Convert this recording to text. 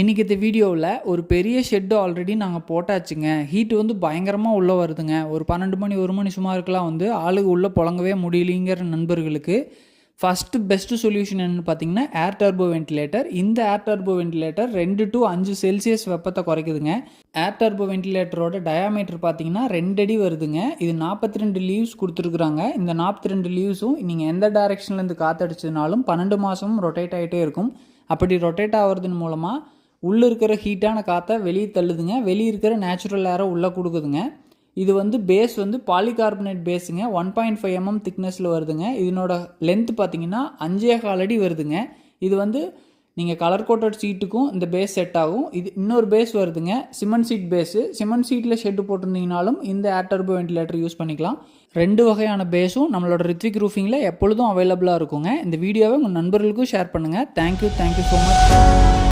இன்றைக்கி இந்த வீடியோவில் ஒரு பெரிய ஷெட்டு ஆல்ரெடி நாங்கள் போட்டாச்சுங்க. ஹீட்டு வந்து பயங்கரமாக உள்ளே வருதுங்க. ஒரு பன்னெண்டு மணி ஒரு மணி சுமாருக்கெலாம் வந்து ஆளுங்க உள்ளே புழங்கவே முடியலிங்கிற நண்பர்களுக்கு ஃபஸ்ட்டு பெஸ்ட்டு சொல்யூஷன் என்னென்னு பார்த்தீங்கன்னா ஏர் டர்போ வென்டிலேட்டர் இந்த ஏர் டர்போ வென்டிலேட்டர் ரெண்டு டு அஞ்சு செல்சியஸ் வெப்பத்தை குறைக்குதுங்க. ஏர் டர்போ வென்டிலேட்டரோட டயாமீட்டர் பார்த்தீங்கன்னா ரெண்டு அடி வருதுங்க. இது நாற்பத்தி ரெண்டு லீவ்ஸ் கொடுத்துருக்குறாங்க. இந்த நாற்பத்தி ரெண்டு லீவ்ஸும் நீங்கள் எந்த டைரெக்ஷன்லேருந்து காற்றடிச்சதுனாலும் பன்னெண்டு மாதமும் ரொட்டேட் ஆகிட்டே இருக்கும். அப்படி ரொட்டேட் ஆகிறதன் மூலமாக உள்ளே இருக்கிற ஹீட்டான காற்றை வெளியே தள்ளுதுங்க. வெளியே இருக்கிற நேச்சுரல் ஏரை உள்ளே கொடுக்குதுங்க. இது வந்து பேஸ் வந்து பாலிகார்பனேட் பேஸுங்க ஒன் பாயிண்ட் ஃபைவ் எம்எம் திக்னஸில் வருதுங்க. இதனோட லென்த் பார்த்தீங்கன்னா அஞ்சே கால் அடி வருதுங்க. இது வந்து நீங்கள் கலர் கோட்டட் சீட்டுக்கும் இந்த பேஸ் செட் ஆகும். இது இன்னொரு பேஸ் வருதுங்க. சிமெண்ட் சீட் பேஸு சிமெண்ட் சீட்டில் ஷெட்டு போட்டிருந்தீங்கனாலும் இந்த ஏர் டர்போ வென்டிலேட்டர் யூஸ் பண்ணிக்கலாம். ரெண்டு வகையான பேஸும் நம்மளோட ரித்விக் ரூஃபிங்கில் எப்பொழுதும் அவைலபிளாக இருக்குங்க. இந்த வீடியோவை உங்கள் நண்பர்களுக்கும் ஷேர் பண்ணுங்கள் தேங்க்யூ தேங்க்யூ ஸோ மச்